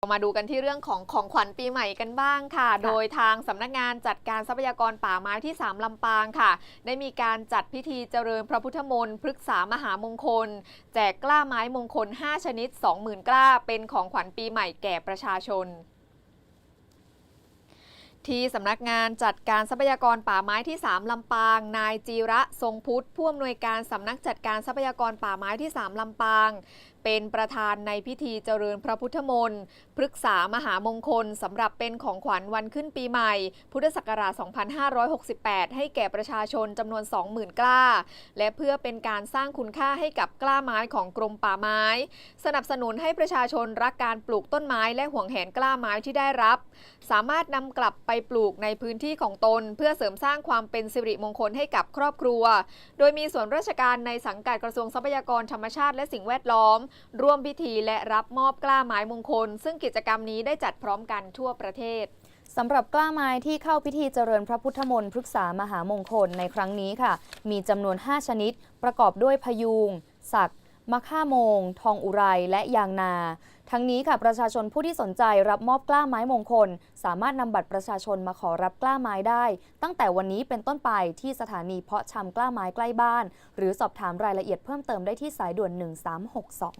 มาดูกันที่เรื่องของของขวัญปีใหม่กันบ้างค่ะ โดยทางสำนักงานจัดการทรัพยากรป่าไม้ที่ 3 ลำปางค่ะ ได้มีการจัดพิธีเจริญพระพุทธมนต์พฤกษามหามงคล แจกกล้าไม้มงคล 5 ชนิด 20,000 กล้า เป็นของขวัญปีใหม่แก่ประชาชนที่สำนักงานจัดการทรัพยากรป่าไม้ที่ 3 ลำปาง นายจีระทรงพุทธผู้อำนวยการสำนักจัดการทรัพยากรป่าไม้ที่ 3 ลำปางเป็นประธานในพิธีเจริญพระพุทธมนต์พฤกษามหามงคลสำหรับเป็นของขวัญวันขึ้นปีใหม่ พุทธศักราช 2568 ให้แก่ประชาชนจำนวน 20,000 กล้า และเพื่อเป็นการสร้างคุณค่าให้กับกล้าไม้ของกรมป่าไม้ สนับสนุนให้ประชาชนรักการปลูกต้นไม้และห่วงแหนกล้าไม้ที่ได้รับ สามารถนำกลับไปปลูกในพื้นที่ของตน เพื่อเสริมสร้างความเป็นสิริมงคลให้กับครอบครัว โดยมีส่วนราชการในสังกัดกระทรวงทรัพยากรธรรมชาติและสิ่งแวดล้อมร่วมพิธีและรับมอบกล้าไม้มงคล ซึ่งกิจกรรมนี้ได้จัดพร้อมกันทั่วประเทศสำหรับกล้าไม้ที่เข้าพิธีเจริญพระพุทธมนต์พฤกษามหามงคลในครั้งนี้ค่ะ มีจำนวน 5 ชนิด ประกอบด้วยพยูงสักมะค่าโมง ทองอุไร และยางนา ทั้งนี้ค่ะประชาชนผู้ที่สนใจรับมอบกล้าไม้มงคล สามารถนำบัตรประชาชนมาขอรับกล้าไม้ได้ ตั้งแต่วันนี้เป็นต้นไปที่สถานีเพาะชำกล้าไม้ใกล้บ้าน หรือสอบถามรายละเอียดเพิ่มเติมได้ที่สายด่วน 1362